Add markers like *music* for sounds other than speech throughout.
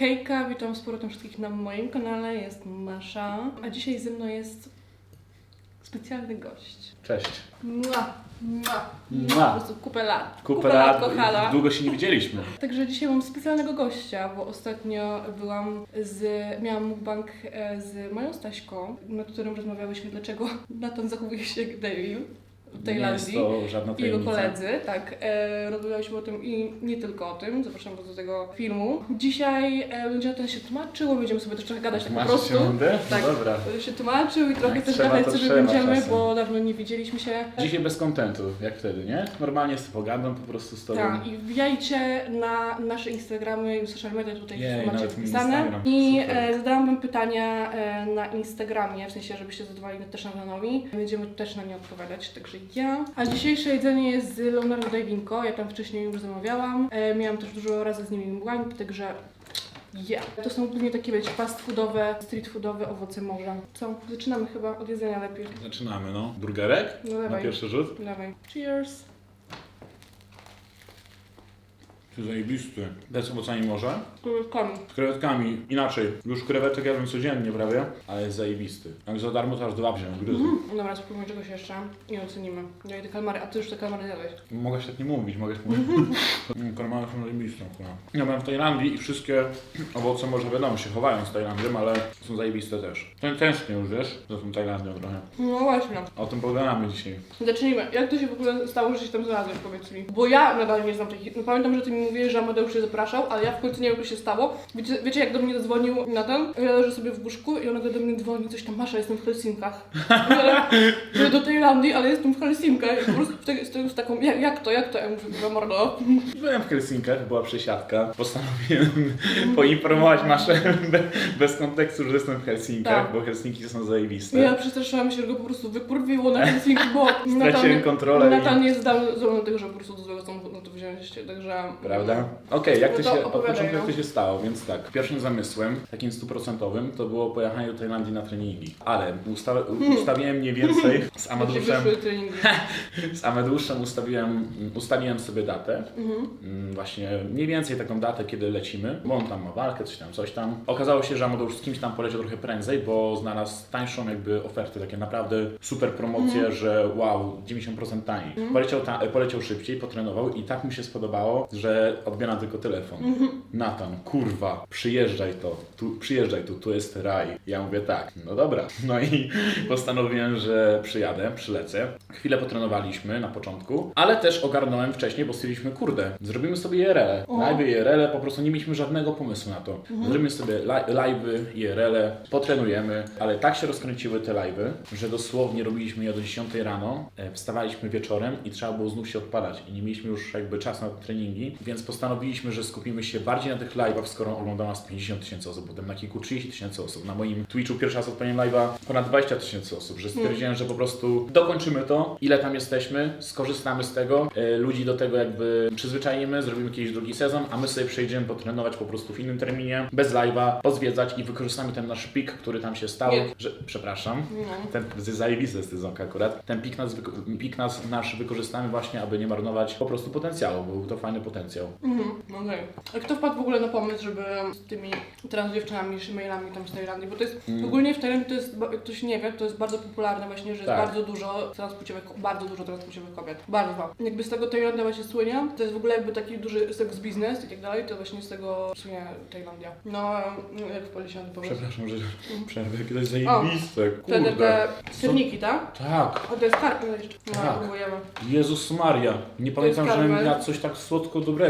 Hejka, witam z powrotem wszystkich na moim kanale, jest Masza, a dzisiaj ze mną jest specjalny gość. Cześć. Mua, mua, Mua. Po prostu kupę lat. Kupę lat, kochana. długo się nie widzieliśmy. *laughs* Także dzisiaj mam specjalnego gościa, bo ostatnio byłam z, miałam mukbang e, z moją Staśką, na którym rozmawiałyśmy, dlaczego Nathan zachowuje się jak Devil w Nie jest Tajlandii. to żadna I jego tajemnica. koledzy, tak. E, rozmawialiśmy o tym i nie tylko o tym. Zapraszam was do tego filmu. Dzisiaj e, będzie o tym się tłumaczyło, będziemy sobie też trochę gadać tak po prostu. się będę? Tak. No dobra. Będę się tłumaczył i trochę Jak też trzeba, gadać to sobie będziemy, czasem. bo dawno nie widzieliśmy się. Dzisiaj bez kontentu, jak wtedy, nie? Normalnie z pogadą po prostu z tobą. Tak, i wbijajcie na nasze Instagramy i social media, tutaj Jej, macie wpisane. I e, zadałam wam pytania e, na Instagramie, w sensie, żebyście zadawali też Nathanowi. Będziemy też na nie odpowiadać, także ja. A dzisiejsze jedzenie jest z Leonardo da Vinco, ja tam wcześniej już zamawiałam. E, miałam też dużo razy z nimi mgłańki, także ja. To są głównie takie, wiecie, fast foodowe, street foodowe owoce morza. Co? Zaczynamy chyba od jedzenia lepiej. Zaczynamy, no. Burgerek? No Na dawaj, pierwszy rzut? dawaj. Cheers. Ty zajebisty. Bez z owocami morza? Krewetkami. Z krewetkami. Inaczej. Już krewetek jadłem codziennie prawie, ale jest zajebisty. Jak za darmo to aż dwa wziąłem, gryzę. Mm. Dobra, spróbujmy czegoś jeszcze i ocenimy. Ja idę kalmary, a ty już te kalmary zjadłeś. Mogę się tak nie mówić, mogę się mówić. *laughs* Mm, Kormany są zajebiste. akurat. Ja byłem w Tajlandii i wszystkie *clears throat* owoce może wiadomo się chowają z Tajlandią, ale są zajebiste też. Ten tęsknię już, wiesz, za tą Tajlandią trochę. No właśnie. O tym pogadamy dzisiaj. Zacznijmy. Jak to się w ogóle stało, że się tam znalazłeś, powiedz mi? Bo ja nadal nie znam tej no, Pamiętam, że ty mi mówiłeś, że Amadeusz się zapraszał, ale ja w końcu nie wiem, to się stało. Wiecie, wiecie jak do mnie zadzwonił Nathan? Ja leżę sobie w łóżku i on nagle do mnie dzwoni, coś tam, Masza, jestem w Helsinkach. *laughs* Że do Tajlandii, ale jestem w Helsinkach. I po prostu wtedy stoję z taką, jak, jak to, jak to? Ja mówię, "Dobra, mordo. Byłem w Helsinkach, była przesiadka. Postanowiłem *laughs* poinformować Maszę *laughs* be- bez kontekstu, że jestem w Helsinkach, Tak. bo Helsinki są zajebiste. Ja przestraszyłam się, że go po prostu wykurwiło na Helsinki, bo Straciłem kontrolę i- Nathan nie zdał zdolny do tego, że po prostu do złego stąd no to wziąć, także... Prawda? Okej, jak to No to się, od początku jak no. to się stało, więc tak, pierwszym zamysłem, takim stuprocentowym, to było pojechanie do Tajlandii na treningi. Ale usta ustawiłem mniej więcej *laughs* z Jakie Amadeuszem, wyszły treningi. *laughs* z Amadeuszem ustawiłem, ustawiłem sobie datę, Mhm. Mm, właśnie mniej więcej taką datę, kiedy lecimy, bo on tam ma walkę, coś tam, coś tam. Okazało się, że Amadeusz z kimś tam poleciał trochę prędzej, bo znalazł tańszą jakby ofertę, takie naprawdę super promocje, Mhm. że wow, 90% taniej. Poleciał, ta, poleciał szybciej, potrenował i tak mu się spodobało, że odbieram tylko telefon. Mhm. Nathan, kurwa, przyjeżdżaj to, tu, przyjeżdżaj tu, tu jest raj. Ja mówię tak, no dobra. *laughs* No i postanowiłem, że przyjadę, przylecę. Chwilę potrenowaliśmy na początku, ale też ogarnąłem wcześniej, bo stwierdziliśmy, kurde, zrobimy sobie IRL. O. Live IRL, po prostu nie mieliśmy żadnego pomysłu na to. Zrobimy sobie li- live'y, IRL, potrenujemy, ale tak się rozkręciły te live'y, że dosłownie robiliśmy je do 10 rano, e, wstawaliśmy wieczorem i trzeba było znów się odpalać i nie mieliśmy już jakby czasu na treningi, więc postanowiliśmy, że skupimy się bardziej na tych live'ach, skoro ogląda nas 50 tysięcy osób, potem na kilku 30 tysięcy osób. Na moim Twitchu pierwszy raz odpaliłem live'a ponad 20 tysięcy osób, że stwierdziłem, że po prostu dokończymy to, ile tam jesteśmy, skorzystamy z tego, e, ludzi do tego jakby przyzwyczajimy, zrobimy jakiś drugi sezon, a my sobie przejdziemy potrenować po prostu w innym terminie, bez live'a, pozwiedzać i wykorzystamy ten nasz pik, który tam się stał, Nie. że, przepraszam, No. ten z- zajebisty sezonka akurat. Ten pik, nas, pik nas, nasz wykorzystamy właśnie, aby nie marnować po prostu potencjału, bo był to fajny potencjał. Mhm, okej. A kto wpadł w ogóle na pomysł, żeby z tymi trans dziewczynami, mailami tam z Tajlandii? Bo to jest, ogólnie w Tajlandii to jest, jak ktoś nie wie, to jest bardzo popularne właśnie, że jest Tak. bardzo dużo transpłciowych, bardzo dużo transpłciowych kobiet. Bardzo. Jakby z tego Tajlandia właśnie słynie, to jest w ogóle jakby taki duży seks biznes i tak dalej, to właśnie z tego słynie Tajlandia. No, no, jak wpadliście na ten pomysł? Przepraszam, że przerwę, jakie to jest zajebiste, Te, te, kurde. te serniki, tak? Tak, O, to jest karpia jeszcze. No, Tak. próbujemy. Jezus Maria, nie pamiętam, jest żebym karmel. jadł coś tak słodko dobrego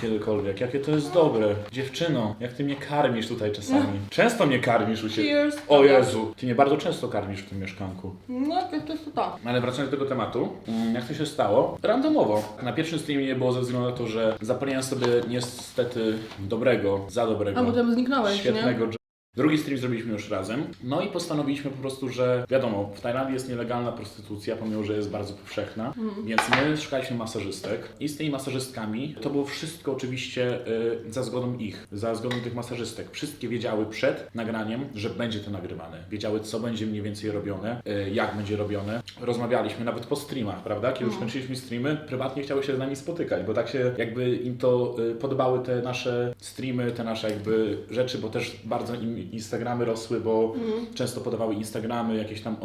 kiedykolwiek. Jakie to jest dobre. Dziewczyno, jak ty mnie karmisz tutaj czasami. *laughs* Często mnie karmisz u siebie. Cheers. O Jezu, ty mnie bardzo często karmisz w tym mieszkanku. No, to, jest to. to. Ale wracając do tego tematu, mm, jak to się stało? Randomowo. Na pierwszym streamie nie było ze względu na to, że zapaliłem sobie niestety dobrego, za dobrego, A potem zniknąłeś, nie? świetnego Drugi stream zrobiliśmy już razem. No i postanowiliśmy po prostu, że wiadomo, w Tajlandii jest nielegalna prostytucja, pomimo, że jest bardzo powszechna, więc my szukaliśmy masażystek i z tymi masażystkami to było wszystko oczywiście y, za zgodą ich, za zgodą tych masażystek. Wszystkie wiedziały przed nagraniem, że będzie to nagrywane. Wiedziały, co będzie mniej więcej robione, y, jak będzie robione. Rozmawialiśmy nawet po streamach, prawda? Kiedy już kończyliśmy streamy, prywatnie chciały się z nami spotykać, bo tak się jakby im to y, podobały te nasze streamy, te nasze jakby rzeczy, bo też bardzo im Instagramy rosły, bo często podawały Instagramy, jakieś tam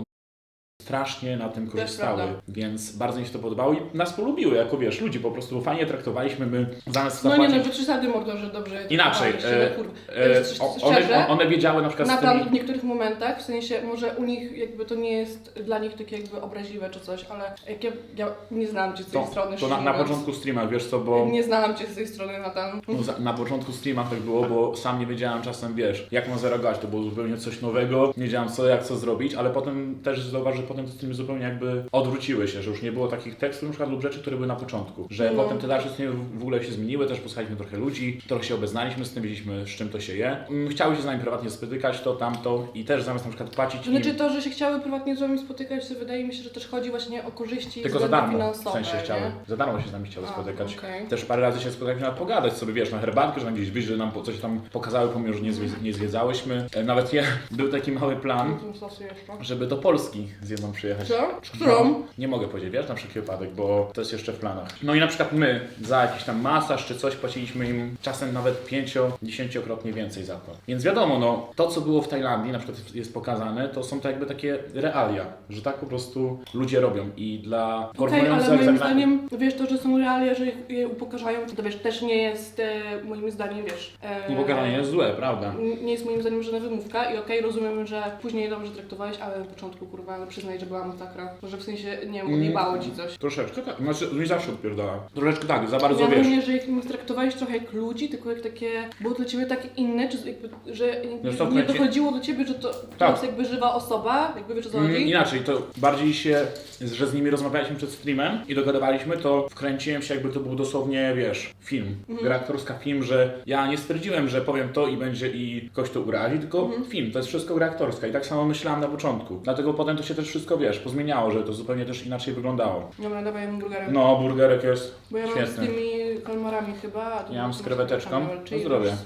strasznie na tym korzystały, więc bardzo mi się to podobało i nas polubiły jako wiesz, ludzi. Po prostu fajnie traktowaliśmy, my zamiast No nie zapłacić... no, bez przesady mordo, że dobrze Inaczej, e, no. E, szczerze, one, one wiedziały na przykład Nadal tymi... w niektórych momentach, w sensie może u nich jakby to nie jest dla nich takie jakby obraźliwe czy coś, ale jak ja, ja nie znałam Cię z tej To, strony, to na, na początku streama, wiesz co, bo... Nie znałam Cię z tej strony, Natan. No, za- na początku streama tak było, bo sam nie wiedziałem czasem, wiesz, jak mam zareagować, to było zupełnie coś nowego, nie wiedziałem co, jak co zrobić, ale potem też zauważ, potem te streamy zupełnie jakby odwróciły się, że już nie było takich tekstów na przykład lub rzeczy, które były na początku, że No. potem te dalsze streamy w ogóle się zmieniły, też posłuchaliśmy trochę ludzi, trochę się obeznaliśmy z tym, wiedzieliśmy z czym to się je. Mm, Chciały się z nami prywatnie spotykać, to tamto i też zamiast na przykład płacić im, Znaczy to, że się chciały prywatnie z Wami spotykać, to wydaje mi się, że też chodzi właśnie o korzyści tylko za darmo, w sensie chciały, nie? za darmo się z nami chciały A, spotykać. okej. Też parę razy się spotkaliśmy na pogadać sobie, wiesz, na herbatkę, że nam gdzieś wyjść, że nam coś tam pokazały, pomimo, że nie, zwie, nie zwiedzałyśmy. E, Nawet ja, *laughs* był taki mały plan, Tym żeby do Polski jedną przyjechać. Co? Z którą? Nie mogę powiedzieć, wiesz, na wszelki wypadek, bo to jest jeszcze w planach. No i na przykład my za jakiś tam masaż czy coś płaciliśmy im czasem nawet pięcio, dziesięciokrotnie więcej za to. Więc wiadomo, no, to co było w Tajlandii, na przykład jest pokazane, to są to jakby takie realia, że tak po prostu ludzie robią i dla Okej, ale moim zdaniem, wiesz, to, że są realia, że ich- je upokarzają, to wiesz, też nie jest e, moim zdaniem, wiesz... E, Upokarzanie jest złe, prawda? n- Nie jest moim zdaniem żadna wymówka i okej, rozumiem, że później dobrze traktowałeś, ale na początku, kurwa, no przyznaj, że była masakra. Może w sensie, nie wiem, odjebało ci coś. Troszeczkę tak, znaczy mi zawsze odpierdala. Troszeczkę tak, za bardzo ja wiesz. mówię, że ich nie traktowałeś trochę jak ludzi, tylko jak takie, było dla ciebie takie inne, czy jakby, że co, nie dochodziło do ciebie, że to, to Tak. jest jakby żywa osoba, jakby wiesz co Mm, chodzi? Inaczej, to bardziej się, że z nimi rozmawialiśmy przed streamem i dogadywaliśmy, to wkręciłem się jakby to był dosłownie, wiesz, film. Gra aktorska film, że ja nie stwierdziłem, że powiem to i będzie i ktoś to urazi, tylko film, to jest wszystko gra aktorska i tak samo myślałam na początku. Dlatego potem to się też wszystko, wiesz, pozmieniało, że to zupełnie też inaczej wyglądało. Dobra, dawaj mu burgerem. No, burgerek jest Bo ja mam z świetny. tymi kalmarami chyba, a tu Ja mam z kreweteczką. prostu Na czyli zdrowie. już-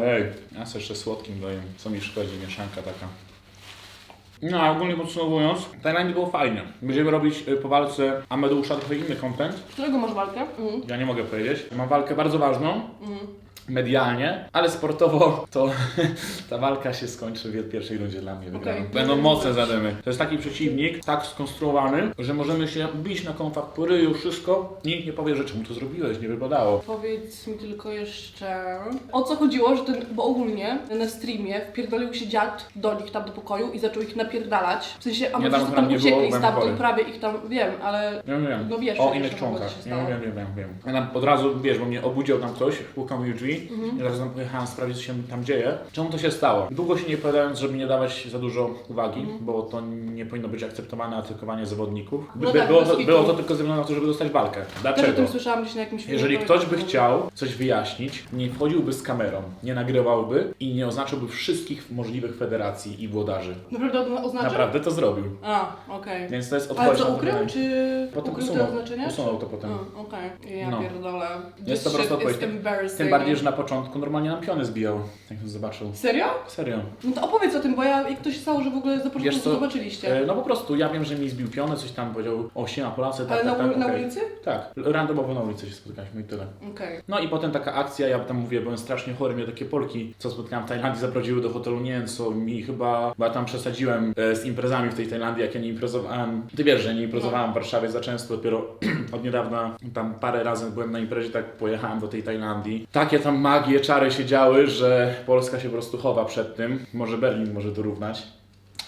Ojej, ja sobie jeszcze słodkim daję, co mi szkodzi, mieszanka taka. No, a ogólnie podsumowując, Tajlandii było fajnie. Będziemy robić y, po walce Amedeusza trochę inny content. Z którego masz walkę? Mhm. Ja nie mogę powiedzieć. Mam walkę bardzo ważną, Mhm. Medialnie, ale sportowo to *laughs* ta walka się skończy w pierwszej rundzie dla mnie. wygraną. Okej. Będą mocne zadymy. To jest taki przeciwnik, tak skonstruowany, że możemy się bić na konfakt po ryju, wszystko. Nikt nie powie, że czemu to zrobiłeś, nie wypadało. Powiedz mi tylko jeszcze, o co chodziło, że ten, bo ogólnie na streamie wpierdolił się dziad do nich tam do pokoju i zaczął ich napierdalać. W sensie, a my tam nie uciekli stamtąd, prawie ich tam, wiem, ale Nie wiem. No wiesz o innych członkach. Nie wiem, wiem, wiem, wiem. Ja tam od razu, wiesz, bo mnie obudził tam ktoś, pukał mi w drzwi Mhm. razu tam pojechałem sprawdzić, co się tam dzieje. Czemu to się stało? Długo się nie opowiadając, żeby nie dawać za dużo uwagi, Mhm. bo to nie powinno być akceptowane atakowanie zawodników. No By- tak, było, to, było to tylko ze względu na to, żeby dostać walkę. też o Dlaczego? tym słyszałam gdzieś na jakimś filmie. Jeżeli to ktoś by chciał coś wyjaśnić, nie wchodziłby z kamerą, nie nagrywałby i nie oznaczyłby wszystkich możliwych federacji i włodarzy. Naprawdę o- oznacza? Naprawdę to zrobił. A, okej. Więc to jest Ale odpowiedź co, na to ukrył, pytanie. czy Potem ukrył te usunął, oznaczenia? usunął to potem. Okej, ja No. pierdolę. Jest to is odpowiedź. Tym bardziej, że na początku normalnie nam piony zbijał, jak to zobaczył. Serio? Serio. No to opowiedz o tym, bo ja, jak to się stało, że w ogóle za Wiesz początku co, zobaczyliście. E, No po prostu, ja wiem, że mi zbił piony, coś tam powiedział, o siema Polacy, tak, Ale na, tak, tak, na okej. ulicy? Tak, randomowo na ulicy się spotykaliśmy i tyle. Okej. No i potem taka akcja, ja tam mówię, byłem strasznie chory, mnie takie Polki, co spotkałem w Tajlandii, zaprowadziły do hotelu, nie wiem co, mi chyba, bo ja tam przesadziłem e, z imprezami w tej Tajlandii, jak ja nie imprezowałem. Ty wiesz, że nie imprezowałem w Warszawie za często, dopiero *clears throat* od niedawna tam parę razy byłem na imprezie, tak pojechałem do tej Tajlandii. Takie tam magie, czary się działy, że Polska się po prostu chowa przed tym. Może Berlin może dorównać.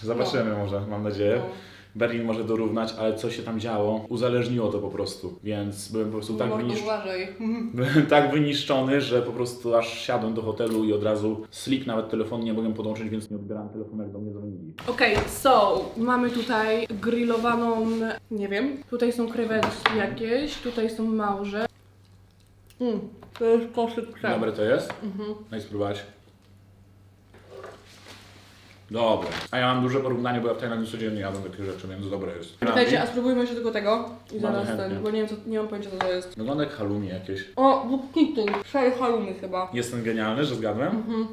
Zobaczymy może, mam nadzieję. No. Berlin może dorównać, ale co się tam działo, uzależniło to po prostu. Więc byłem po prostu tak, Mordo, wynisz... uważaj. *laughs* byłem tak wyniszczony, że po prostu aż siadłem do hotelu i od razu sleep nawet telefonu nie mogłem podłączyć, więc nie odbierałem telefonu, jak do mnie dzwonili. Okej, so mamy tutaj grillowaną, nie wiem, tutaj są krewetki jakieś, tutaj są małże. Mm, to jest koszyk krem. Dobre to jest? Mhm. No i spróbować. Dobre. A ja mam duże porównanie, bo ja w Tajlandii codziennie jadam takie rzeczy, więc dobre jest. Czekajcie, a spróbujmy jeszcze tylko tego. I Bardzo zaraz chętnie. ten, bo nie wiem, co, nie mam pojęcia co to jest. Wygląda jak halloumi jakieś. O, buknity. Szaj halloumi chyba. Jest ten genialny, że zgadłem? Mhm.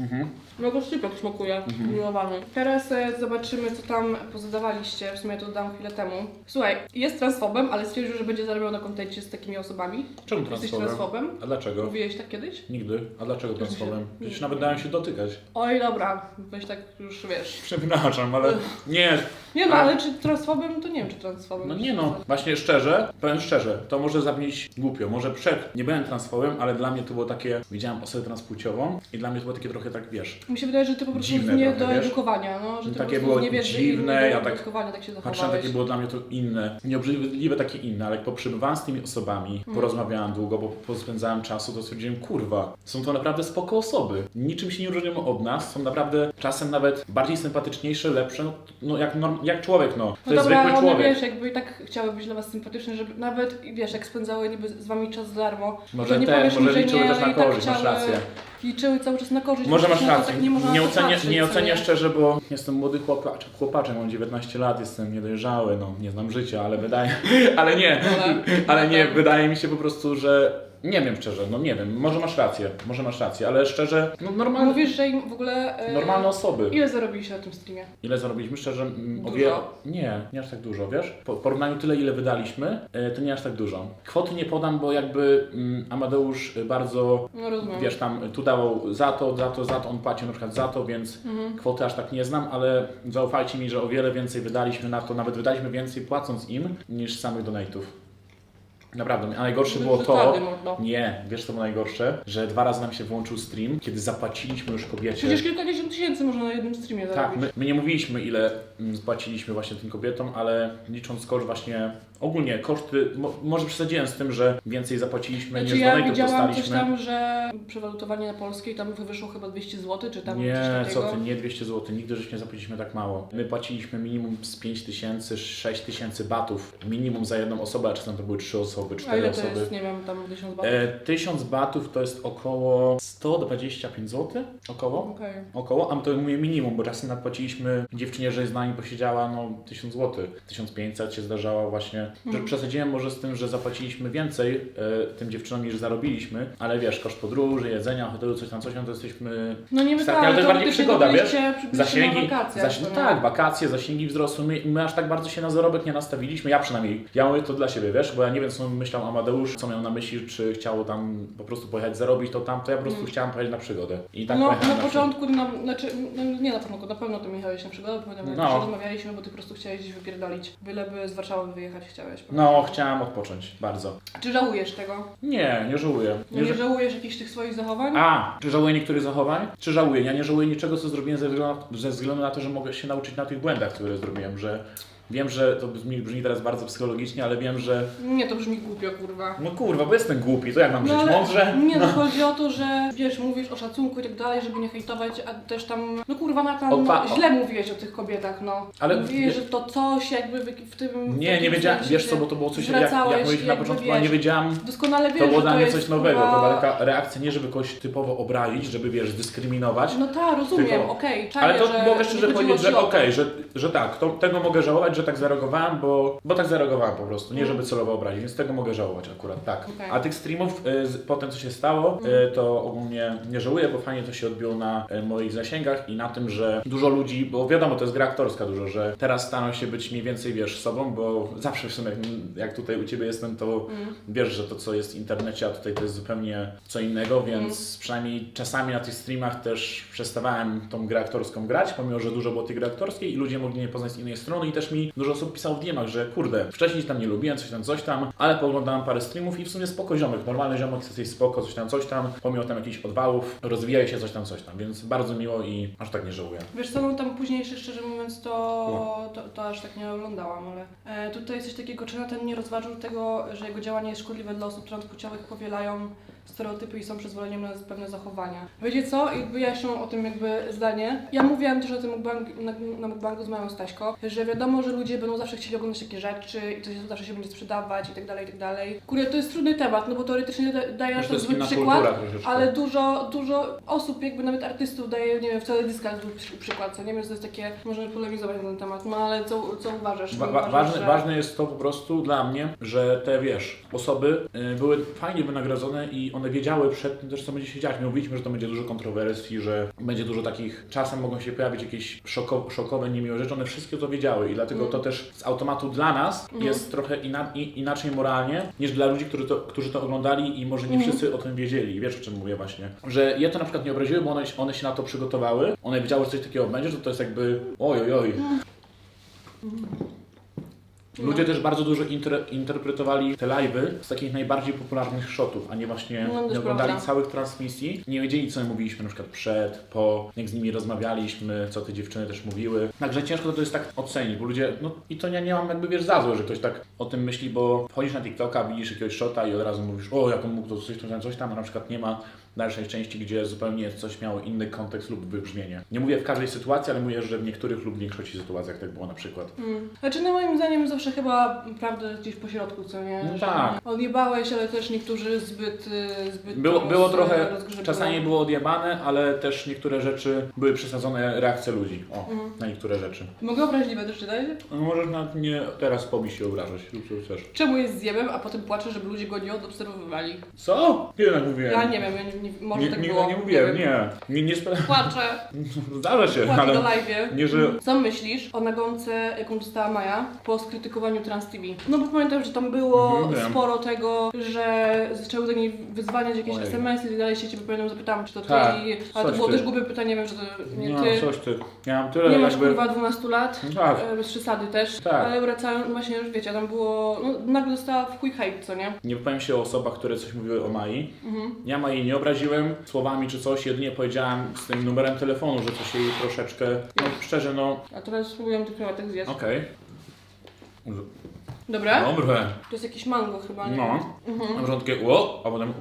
Mhm. Mego szczypek smakuje, grillowany. Teraz e, zobaczymy, co tam pozadawaliście. W sumie to dodałam chwilę temu. Słuchaj, jest transfobem, ale stwierdził, że będzie zarabiał na kontencie z takimi osobami. Czemu Jesteś transfobem? transfobem? A dlaczego? Mówiłeś tak kiedyś? Nigdy. A dlaczego transfobem? Przecież nawet dałem się dotykać. Oj, dobra, weź tak już wiesz. *laughs* Przepraszam, ale nie. Nie no, A- ale czy transfobem, to nie wiem, czy transfobem. No nie no, właśnie szczerze, powiem szczerze, to może zabrzmieć głupio, może przed, nie byłem transfobem, ale dla mnie to było takie, widziałem osobę transpłciową i dla mnie to było takie trochę tak, wiesz, Mi się wydaje, że ty po prostu Dziwne nie trochę, do wiesz? edukowania, no, że ty Takie po było prostu nie wiesz, że dziwne, nie ja do tak edukowania tak się patrzyłem, zachowałeś. takie było dla mnie to inne, nieobrzydliwe takie inne, ale jak poprzebywałem z tymi osobami, Mhm. porozmawiałem długo, bo pospędzałem czasu, to stwierdziłem, kurwa, są to naprawdę spoko osoby, niczym się nie różnią od nas, są naprawdę czasem nawet bardziej sympatyczniejsze, lepsze, no, no jak, norm, jak człowiek, no, to No jest dobra, zwykły one człowiek. wiesz, jakby i tak chciały być dla was sympatyczne, żeby nawet, wiesz, jak spędzały niby z wami czas za darmo, Może to nie te- powiesz może mi, że liczyły nie, też ale na i tak korzyść, masz chciały, rację. liczyły cały czas na korzyść. Może masz na to rację. Nie można nie, ocenię, patrzeć, nie ocenię szczerze, bo jestem młody chłopaczek, chłopaczek, mam 19 lat, jestem niedojrzały, no nie znam życia, ale wydaje, *laughs* ale nie, Ale- nie, tak. wydaje mi się po prostu, że nie wiem szczerze, no nie wiem, może masz rację, może masz rację, ale szczerze, no normalne, Mówisz, że im w ogóle... e, normalne osoby. Ile zarobiliście na tym streamie? Ile zarobiliśmy? Szczerze, mm, o Dużo? wiele... Nie, nie aż tak dużo, wiesz? Po w porównaniu tyle, ile wydaliśmy, e, to nie aż tak dużo. Kwoty nie podam, bo jakby mm, Amadeusz bardzo No rozumiem. Wiesz, tam tu dawał za to, za to, za to, on płacił na przykład za to, więc Mhm. kwoty aż tak nie znam, ale zaufajcie mi, że o wiele więcej wydaliśmy na to, nawet wydaliśmy więcej płacąc im, niż samych donate'ów. Naprawdę, a najgorsze było to, mordo. nie, wiesz co było najgorsze? Że dwa razy nam się włączył stream, kiedy zapłaciliśmy już kobiecie. Przecież kilkadziesiąt tysięcy można na jednym streamie Tak, zarobić. my, my nie mówiliśmy ile mm, zapłaciliśmy właśnie tym kobietom, ale licząc koszt właśnie, ogólnie koszty, mo, może przesadziłem z tym, że więcej zapłaciliśmy Znaczy niż ja donate'ów widziałam coś dostaliśmy. tam, że przewalutowanie na polskiej tam wyszło chyba 200 zł, czy tam coś Nie, takiego. co ty, nie 200 zł, nigdy żeśmy nie zapłaciliśmy tak mało. My płaciliśmy minimum z 5 tysięcy, 6 tysięcy batów, minimum za jedną osobę, a czasem to były 3 osoby, A 4 ile to osoby. jest, nie wiem, tam 1000 batów? E, 1000 batów to jest około 125 zł, około. Okej. Około, a to mówię minimum, bo czasem napłaciliśmy dziewczynie, że z nami posiedziała no 1000 zł, 1500 się zdarzało właśnie. Mhm. Przesadziłem może z tym, że zapłaciliśmy więcej e, tym dziewczynom niż zarobiliśmy, ale wiesz, koszt podróży, jedzenia, hotelu, coś tam, coś tam, to jesteśmy No nie Tak, ale to jest to bardziej przygoda, to wiesz? Zasięgi, to nie? tak, wakacje, zasięgi wzrosły. My, my aż tak bardzo się na zarobek nie nastawiliśmy. Ja przynajmniej. Ja mówię to dla siebie, wiesz, bo ja nie wiem, co myślał Amadeusz, co miał na myśli, czy chciał tam po prostu pojechać zarobić to tam, to ja po prostu Mm. chciałem pojechać na przygodę. I tak no na na początku, na, znaczy, no, nie na początku, na pewno ty jechałeś na przygodę, No. no. rozmawialiśmy, bo ty po prostu chciałeś gdzieś wypierdolić. Byleby z Warszawy wyjechać chciałeś. No, chciałem odpocząć, bardzo. Czy żałujesz tego? Nie, nie żałuję. Nie, nie żałujesz jakichś tych swoich zachowań? A, czy żałuję niektórych zachowań? Czy żałuję? Ja nie żałuję niczego, co zrobiłem ze względu, ze względu na to, że mogę się nauczyć na tych błędach, które zrobiłem, że wiem, że to brzmi, brzmi teraz bardzo psychologicznie, ale wiem, że Nie, to brzmi głupio, kurwa. no kurwa, bo jestem głupi, to jak mam żyć ale mądrze? Nie, no chodzi o to, że wiesz, mówisz o szacunku i tak dalej, żeby nie hejtować, a też tam, no kurwa, na tam Opa- no, źle mówiłeś o tych kobietach, no. Ale- Mówiłeś, że to coś jakby w, w tym... w Nie, nie takim wiedziałem, sensie wiesz co, bo to było coś, jak, jak zwracałeś, mówiliśmy na jakby, początku, a nie wiesz, wiedziałem, Doskonale wiesz, to było że dla mnie jest, coś nowego, to kurwa- była taka reakcja, nie żeby kogoś typowo obrazić, żeby wiesz, dyskryminować, No tak, rozumiem, Tylko- okej, czaję, ale to mogę szczerze powiedzieć, że okej, że, że tak, to, tego mogę żałować, że tak zareagowałem, bo, bo tak zareagowałem po prostu, nie żeby celowo obrazić, więc tego mogę żałować akurat, tak. Okej. A tych streamów y, z, po tym, co się stało, y, to ogólnie nie żałuję, bo fajnie to się odbiło na y, moich zasięgach i na tym, że dużo ludzi, bo wiadomo, to jest gra aktorska dużo, że teraz staną się być mniej więcej, wiesz, sobą, bo zawsze w sumie, jak tutaj u Ciebie jestem, to Mm. wiesz, że to, co jest w internecie, a tutaj to jest zupełnie co innego, więc przynajmniej czasami na tych streamach też przestawałem tą grę aktorską grać, pomimo, że dużo było tej gry aktorskiej i ludzie mogli mnie poznać z innej strony i też mi dużo osób pisało w DM-ach, że kurde, wcześniej tam nie lubiłem, coś tam, coś tam, ale pooglądałem parę streamów i w sumie spoko ziomek, normalny ziomek, jesteś spoko, coś tam, coś tam, pomimo tam jakichś odwałów, rozwijaj się, coś tam, coś tam, więc bardzo miło i aż tak nie żałuję. Wiesz co, no tam później jeszcze szczerze mówiąc to, to, to aż tak nie oglądałam, ale e, tutaj jest coś takiego, czy na ten nie rozważył tego, że jego działanie jest szkodliwe dla osób transpłciowych, powielają stereotypy i są przyzwoleniem na pewne zachowania. Wiecie co? Jeszcze mam o tym jakby zdanie. Ja mówiłam też o tym mukbang, na, na mukbangu z moją Staśką, że wiadomo, że ludzie będą zawsze chcieli oglądać takie rzeczy i coś zawsze się będzie sprzedawać i tak dalej, i tak dalej. Kurde, to jest trudny temat, no bo teoretycznie da, daje na To to zły przykład, ale dużo, dużo osób, jakby nawet artystów daje, nie wiem, w teledyskach zły przy- przykład, co nie wiem, to jest takie, możemy polemizować na ten temat, no ale co, co uważasz? Uważasz, ważne, że- ważne jest to po prostu dla mnie, że te wiesz, osoby y, były fajnie wynagrodzone i one wiedziały przed tym też, co będzie się dziać. My mówiliśmy, że to będzie dużo kontrowersji, że będzie dużo takich, czasem mogą się pojawić jakieś szoko, szokowe, niemiłe rzeczy. One wszystkie to wiedziały i dlatego Mm. to też z automatu dla nas Mhm. jest trochę ina- inaczej moralnie niż dla ludzi, którzy to, którzy to oglądali i może nie Mhm. wszyscy o tym wiedzieli. Wiesz o czym mówię właśnie. Że je to na przykład nie obraziły, bo one, one się na to przygotowały. One wiedziały, że coś takiego będzie, że to jest jakby oj, oj, oj. Ludzie też bardzo dużo inter interpretowali te live'y z takich najbardziej popularnych shotów, a nie właśnie No, nie oglądali prawda. całych transmisji. Nie wiedzieli, co my mówiliśmy na przykład przed, po, jak z nimi rozmawialiśmy, co te dziewczyny też mówiły. Także ciężko to jest tak ocenić, bo ludzie, no i to ja nie mam jakby wiesz za złe, że ktoś tak o tym myśli, bo wchodzisz na TikToka, widzisz jakiegoś shota i od razu mówisz, o jak on mógł to coś, tam, coś tam, a na przykład nie ma dalszej części, gdzie zupełnie coś miało inny kontekst lub wybrzmienie. Nie mówię w każdej sytuacji, ale mówię, że w niektórych lub większości sytuacjach tak było na przykład. Mm. Znaczy, no moim zdaniem zawsze chyba prawda gdzieś po środku, co nie? No Że tak. Odjebałeś, ale też niektórzy zbyt, y, zbyt Było, było trochę, czasami było odjebane, ale też niektóre rzeczy były przesadzone reakcje ludzi. O, Mhm. na niektóre rzeczy. Mogę obraźliwe też czytać? No, możesz nawet nie teraz pobić się obrażać, lub co chcesz. Czemu jest zjebem, a potem płacze, żeby ludzie go nie odobserwowywali? Co? Tak mówiłem. Ja nie wiem, ja nie, nie, może nie, tak nie, było. nie mówiłem, wiem. nie. Nie, nie spra- Płaczę, *laughs* Zdarza się, płaczę ale live'ie. nie, że... Co myślisz o nagonce, jaką dostała Maja po skrytykowaniu Trans TV? No bo pamiętam, że tam było Mhm, wiem. sporo tego, że zaczęły do niej wyzwania jakieś Ojej. SMS-y i tak dalej, się ciebie pamiętam, zapytałam, czy to ty, Tak, ale coś to było ty. też głupie pytanie, wiem, że to nie No, ty. coś ty. Ja mam tyle Nie masz jakby... kurwa 12 lat, No tak. e, bez przesady też, Tak. ale wracając, właśnie już wiecie, tam było, no nagle dostała w chuj hejt, co nie? Nie wypowiem się o osobach, które coś mówiły o Mai. Mhm. Ja Mai nie obraziłem słowami czy coś, jedynie powiedziałem z tym numerem telefonu, że coś jej troszeczkę, no szczerze, no A teraz spróbuję tych prywatek zjeść. okej. Dobre? Dobre. To jest jakiś mango chyba, nie? No. Mhm. Na początku takie ło, a potem.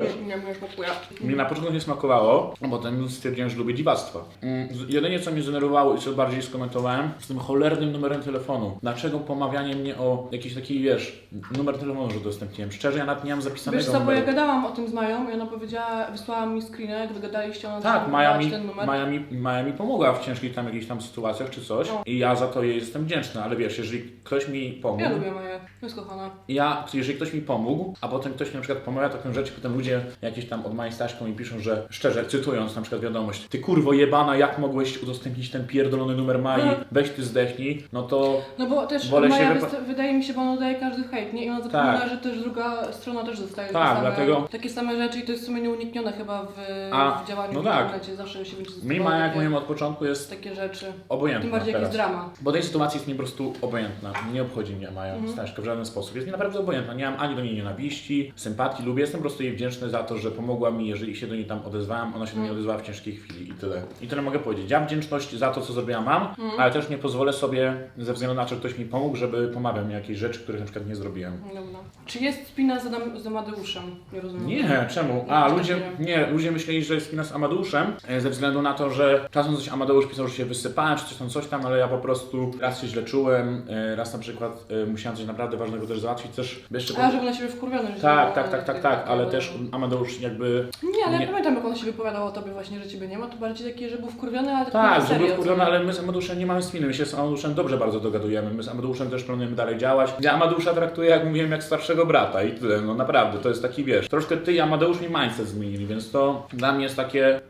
Już nie wiem, już smakuje. Mi na początku nie smakowało, a potem stwierdziłem, że lubię dziwactwa. Mm, z- Jedynie co mnie zdenerwowało i co bardziej skomentowałem, z tym cholernym numerem telefonu. Dlaczego pomawianie mnie o jakiś taki, wiesz, numer telefonu, że udostępniłem? Szczerze, ja nawet nie mam zapisanego Wiesz co, bo ja numeru. gadałam o tym z Mają i ona powiedziała, wysłała mi screenę, gdy gadaliście, ona Tak, Maja mi, ten numer. Maja, mi, Maja mi pomogła w ciężkich tam jakichś tam sytuacjach czy coś O. i ja za to jej jestem wdzięczny, ale wiesz, jeżeli ktoś mi pomógł, Ja lubię 没有没有，jest kochana. ja, jeżeli ktoś mi pomógł, a potem ktoś mi na przykład pomawia taką rzecz, potem ludzie jakieś tam od Staśką mi piszą, że szczerze, cytując na przykład wiadomość, ty kurwo jebana, jak mogłeś udostępnić ten pierdolony numer Mai, Mhm. weź ty zdechnij, no to No bo też Wolę się Maja, wypo- wysta- wydaje mi się, bo ona daje każdy hejt, nie? I ona zapomina, Tak. że też druga strona też dostaje Tak, takie, same, dlatego- takie same rzeczy i to jest w sumie nieuniknione chyba w, A, w działaniu no w tak. internecie. Zawsze się będzie mi Maja, jak takie, mówiłem od początku, jest takie rzeczy. Tym obojętna bardziej jak jest teraz. drama. Bo tej sytuacji jest mi po prostu obojętna. Nie obchodzi mnie Maja Mhm. Staśka w żaden sposób. Jest mi naprawdę obojętna. Nie mam ani do niej nienawiści, sympatii, lubię. Jestem po prostu jej wdzięczny za to, że pomogła mi, jeżeli się do niej tam odezwałem. Ona się do mnie Mhm. odezwała w ciężkiej chwili i tyle. I tyle mogę powiedzieć. Ja wdzięczność za to, co zrobiła mam, Mhm. ale też nie pozwolę sobie, ze względu na to, że ktoś mi pomógł, żeby pomawiał mi jakieś rzeczy, których na przykład nie zrobiłem. Dobra. Czy jest spina z, Adam, z Amadeuszem? Nie rozumiem. Nie, czemu? A, ludzie, nie. nie, ludzie myśleli, że jest spina z Amadeuszem, e, ze względu na to, że czasem coś Amadeusz pisał, że się wysypałem, czy coś tam, coś tam, ale ja po prostu raz się źle czułem, e, raz na przykład e, musiałem coś naprawdę ważnego też załatwić, też jeszcze... A, że był na siebie wkurwiony. że Tak, tak, tak, tak, tak, ale też Amadeusz jakby... Nie, ale Nie. ja pamiętam jak on się wypowiadał o tobie właśnie, że ciebie nie ma, to bardziej takie, że był wkurwiony, ale tak Tak, na że serio. był wkurwiony, ale my z Amadeuszem nie mamy spiny, my się z Amadeuszem dobrze bardzo dogadujemy, my z Amadeuszem też planujemy dalej działać. Ja Amadeusza traktuję, jak mówiłem, jak starszego brata i tyle, no naprawdę, to jest taki, wiesz, troszkę ty i Amadeusz mi mindset zmienili, więc to dla mnie jest takie...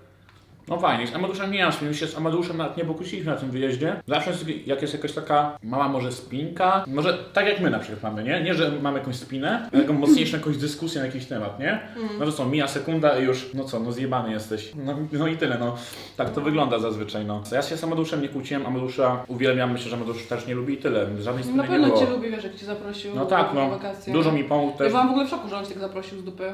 No fajnie, z Amadeuszem nie mam spiny, się z Amadeuszem nawet nie pokłóciliśmy na tym wyjeździe. Zawsze jest, jak jest jakaś taka mała może spinka, może tak jak my na przykład mamy, nie? Nie, że mamy jakąś spinę, ale taką mocniejszą jakąś dyskusję na jakiś temat, nie? No to co, mija sekunda i już, no co, no zjebany jesteś. No, no i tyle, no. Tak to wygląda zazwyczaj, no. Ja się z Amadeuszem nie kłóciłem, Amadeusza uwielbiam, myślę, że Amadeusz też nie lubi i tyle. Żadnej spiny Na nie pewno było. cię lubi, wiesz, jak cię zaprosił No tak, na no. wakacje. Dużo mi pomógł Ja też. byłam w ogóle w szoku, że on cię tak zaprosił z dupy.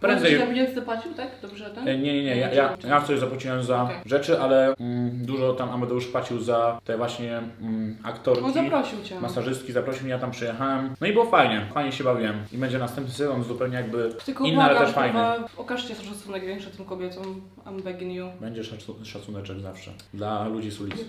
Prędzej... Czy za zapłacił, tak? Dobrze ten? E, Nie, nie, nie, ja, ja, ja coś zapłaciłem płaciłem za Okej. rzeczy, ale mm, dużo tam Amadeusz płacił za te właśnie mm, aktorki. On zaprosił cię. Masażystki zaprosił mnie, ja tam przyjechałem. No i było fajnie, fajnie się bawiłem. I będzie następny sezon zupełnie jakby Tylko inny, ale też fajny. okażcie szacunek większy tym kobietom. I'm begging you. Będzie szacu- szacuneczek zawsze. Dla ludzi z ulicy.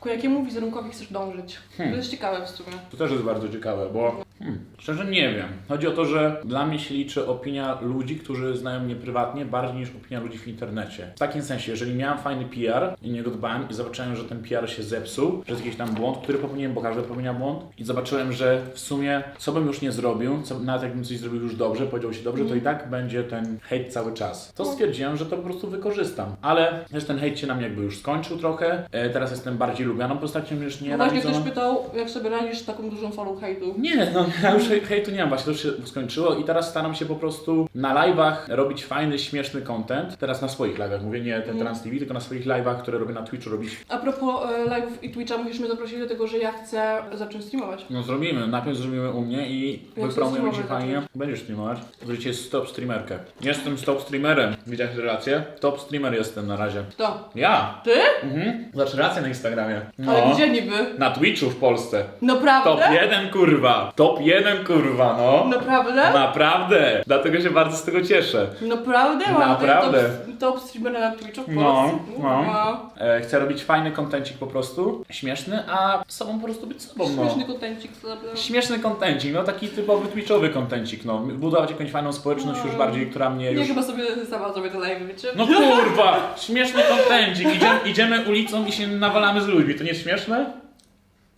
Ku jakiemu wizerunkowi chcesz dążyć? Hmm. To jest ciekawe w sumie. To też jest bardzo ciekawe, bo hmm, szczerze nie wiem. Chodzi o to, że dla mnie się liczy opinia ludzi, którzy znają mnie prywatnie, bardziej niż opinia ludzi w internecie. W takim sensie, jeżeli miałem fajny PR i nie go dbałem i zobaczyłem, że ten PR się zepsuł, że jest jakiś tam błąd, który popełniłem, bo każdy popełnia błąd i zobaczyłem, że w sumie co bym już nie zrobił, co, nawet jakbym coś zrobił już dobrze, powiedział się dobrze, to i tak będzie ten hejt cały czas. To stwierdziłem, że to po prostu wykorzystam. Ale też ten hejt się na mnie jakby już skończył trochę. E, teraz jestem bardziej lubianą postacią niż No właśnie ktoś pytał, jak sobie radzisz z taką dużą falą hejtu. Nie, no ja już hej- hejtu nie mam, właśnie to już się skończyło i teraz staram się po prostu na live'ach robić fajny, śmieszny content. Teraz na swoich live'ach, mówię nie ten Trans TV, tylko na swoich live'ach, które robię na Twitchu robić. A propos e, live'ów i Twitcha, musisz mnie zaprosić do tego, że ja chcę zacząć streamować. No zrobimy, najpierw zrobimy u mnie i Ja wypromujemy się streamować fajnie. Będziesz streamować. Wrócicie z top streamerkę. Jestem stop streamerem. Widziałeś relację? Top streamer jestem na razie. Kto? Ja! Ty? Mhm. Znaczy relację na Instagramie. Ale No. gdzie niby? Na Twitchu w Polsce. Top Naprawdę? jeden kurwa. Top jeden kurwa, no. Naprawdę? Naprawdę! Dlatego się bardzo z tego cieszę. Naprawdę? Mam Naprawdę. Top, top streamera na Twitchu w No, Polsce? no. Wow. E, chcę robić fajny kontencik po prostu, śmieszny, a sobą po prostu być sobą, no. Śmieszny kontencik sobie. Śmieszny kontencik, no taki typowy twitchowy kontencik, no. Budować jakąś fajną społeczność już bardziej, która mnie Ja już... chyba sobie sama zrobię te live, wiecie? No kurwa! Śmieszny kontencik, idziemy, idziemy ulicą i się nawalamy z ludźmi, to nie jest śmieszne?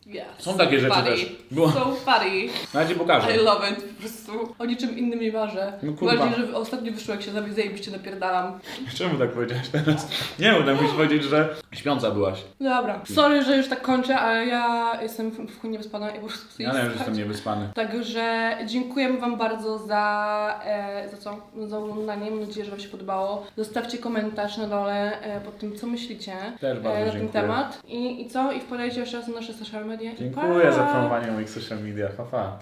Yes. Są takie rzeczy funny. też. Było- So funny. Nawet ci pokażę. I love it. Po prostu o niczym innym nie marzę. No kurwa. Bardziej, że ostatnio wyszło, jak się za mnie zajebiście napierdalam. Czemu tak powiedziałeś teraz? Nie wiem, tak musisz powiedzieć, że śpiąca byłaś. Dobra. Sorry, że już tak kończę, ale ja jestem w w chuj niewyspana i po prostu chcę Ja iść wiem, że spać. jestem niewyspany. Także dziękujemy Wam bardzo za, e, za co? Za oglądanie. Mam nadzieję, że Wam się podobało. Zostawcie komentarz na dole e, pod tym, co myślicie Też bardzo e, na ten dziękuję. temat. I, I co? I wpadajcie jeszcze raz na nasze social media. I Dziękuję pa! za promowanie moich social media, fa, fa.